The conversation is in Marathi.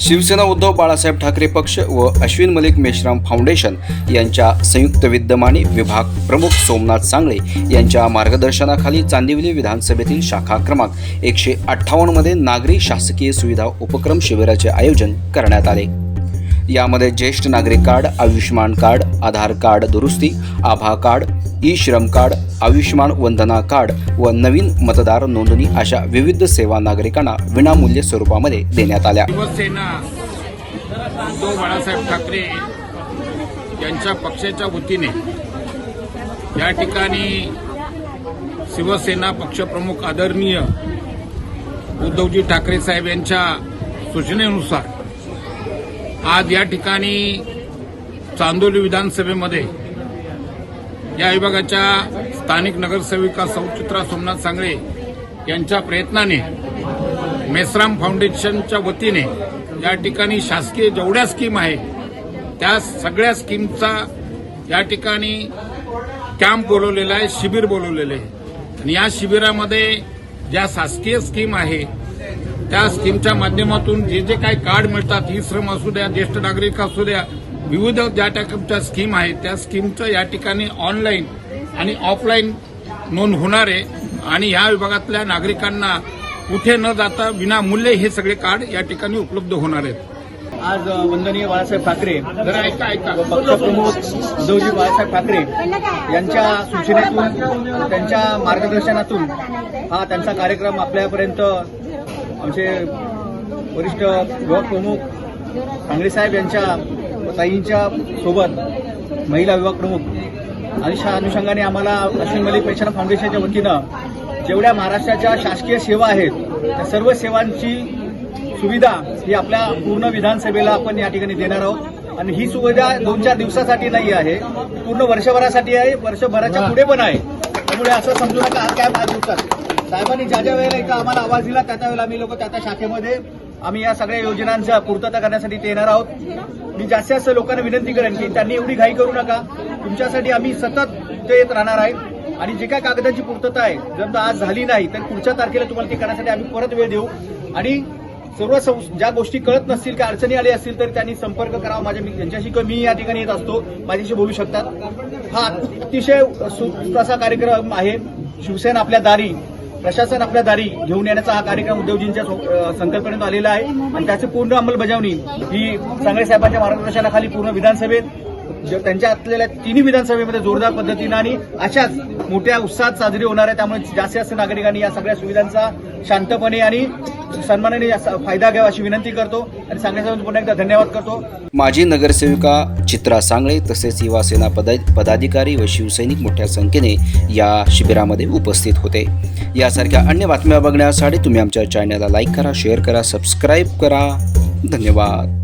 शिवसेना उद्धव बाळासाहेब ठाकरे पक्ष व अश्विन मलिक मेश्राम फाउंडेशन यांच्या संयुक्त विद्यमाने विभाग प्रमुख सोमनाथ सांगळे यांच्या मार्गदर्शनाखाली चांदिवली विधानसभेतील शाखा क्रमांक एकशे अठ्ठावन्नमध्ये नागरी शासकीय सुविधा उपक्रम शिबिराचे आयोजन करण्यात आले. यामध्ये ज्येष्ठ नागरिक card Ayushman card Aadhaar card दुरुस्ती आभा card e Shram card Ayushman Vandana card व नवीन मतदार नोंदणी अशा विविध सेवा नागरिकांना विनामूल्य स्वरूपामध्ये देण्यात आल्या. शिवसेना उद्धव बाळासाहेब ठाकरे यांच्या पक्षाच्या वतीने या ठिकाणी शिवसेना पक्षप्रमुख आदरणीय उद्धवजी ठाकरे साहेब यांच्या सूचनेनुसार आज या ठिकाणी चांदोली विधानसभेमध्ये या विभागाच्या स्थानिक नगरसेविका सौचित्रा सोमनाथ सांगळे यांच्या प्रयत्नाने मेसराम फाउंडेशनच्या वतीने या ठिकाणी शासकीय जेवढ्या स्कीम आहे त्या सगळ्या स्कीमचा या ठिकाणी कॅम्प बोलवलेला आहे शिबिर बोलवलेले आहे. आणि या शिबिरामध्ये ज्या शासकीय स्कीम आहे त्या स्कीमच्या माध्यमातून जे जे काही कार्ड मिळतात ई श्रम असू द्या ज्येष्ठ नागरिक असू द्या विविध ज्या टाईपच्या स्कीम आहेत त्या स्कीमचं या ठिकाणी ऑनलाईन आणि ऑफलाईन नोंद होणार आहे. आणि या विभागातल्या नागरिकांना कुठे न जाता विनामूल्य हे सगळे कार्ड या ठिकाणी उपलब्ध होणार आहेत. आज वंदनीय बाळासाहेब ठाकरे जरा ऐका ऐका. व पक्षप्रमुख उद्धवजी बाळासाहेब ठाकरे यांच्या सूचनेतून त्यांच्या मार्गदर्शनातून हा त्यांचा कार्यक्रम आपल्यापर्यंत आमचे वरिष्ठ युवक प्रमुख सांगळे साहेब यांच्या ताईंच्या सोबत महिला विभाग प्रमुख आणि अनुषंगाने आम्हाला अश्विन मलिक पेन्शन फाउंडेशनच्या वतीनं जेवढ्या महाराष्ट्राच्या शासकीय सेवा आहेत त्या सर्व सेवांची सुविधा ही आपल्या पूर्ण विधानसभेला आपण या ठिकाणी देणार आहोत. आणि ही सुविधा दोन चार दिवसासाठी नाही आहे पूर्ण वर्षभरासाठी आहे वर्षभराच्या पुढे पण आहे. त्यामुळे असं समजू नका आज काय पाच दिवसात. साहेबांनी ज्या ज्या वेळेला इथं आम्हाला आवाज दिला त्या त्या वेळेला आम्ही लोक त्या त्या शाखेमध्ये आम्ही या सगळ्या योजनांचा पूर्तता करण्यासाठी ते येणार आहोत. मी जास्तीत जास्त लोकांना विनंती करेन की त्यांनी एवढी घाई करू नका. तुमच्यासाठी आम्ही सतत ते येत राहणार आहे. आणि जे काय कागदाची पूर्तता आहे जर आज झाली नाही तर पुढच्या तारखेला तुम्हाला ते करण्यासाठी आम्ही परत वेळ देऊ. आणि सर्व ज्या गोष्टी कळत नसतील किंवा अडचणी आली असतील तर त्यांनी संपर्क करावा. माझ्या मी- यांच्याशी किंवा मी या ठिकाणी येत असतो. माझ्याशी बोलू शकतात. हा अतिशय सुस्त असा कार्यक्रम आहे. शिवसेना आपल्या दारी. प्रशासन आपल्या दारी घेऊन येण्याचा हा कार्यक्रम उद्योगजींच्या संकल्पनेत आलेला आहे. आणि त्याची पूर्ण अंमलबजावणी ही सांगळे साहेबांच्या मार्गदर्शनाखाली पूर्ण विधानसभेत त्यांच्या असलेल्या तिन्ही विधानसभेमध्ये जोरदार पद्धतीनं आणि अशाच मोठ्या उत्साहात साजरी होणार आहे. त्यामुळे जास्तीत जास्त नागरिकांनी या सगळ्या सुविधांचा शांतपणे आणि सन्मानाने फायदा घ्यावा अशी विनंती करतो आणि सांगण्यासाठी पुन्हा एकदा धन्यवाद करतो. माजी नगरसेविका चित्रा सांगळे तसेच युवा सेना पदाधिकारी व शिवसैनिक मोठ्या संख्येने या शिबिरामध्ये उपस्थित होते. यासारख्या अन्य बातम्या बघण्यासाठी तुम्ही आमच्या चॅनलला लाईक करा शेअर करा सबस्क्राईब करा. धन्यवाद.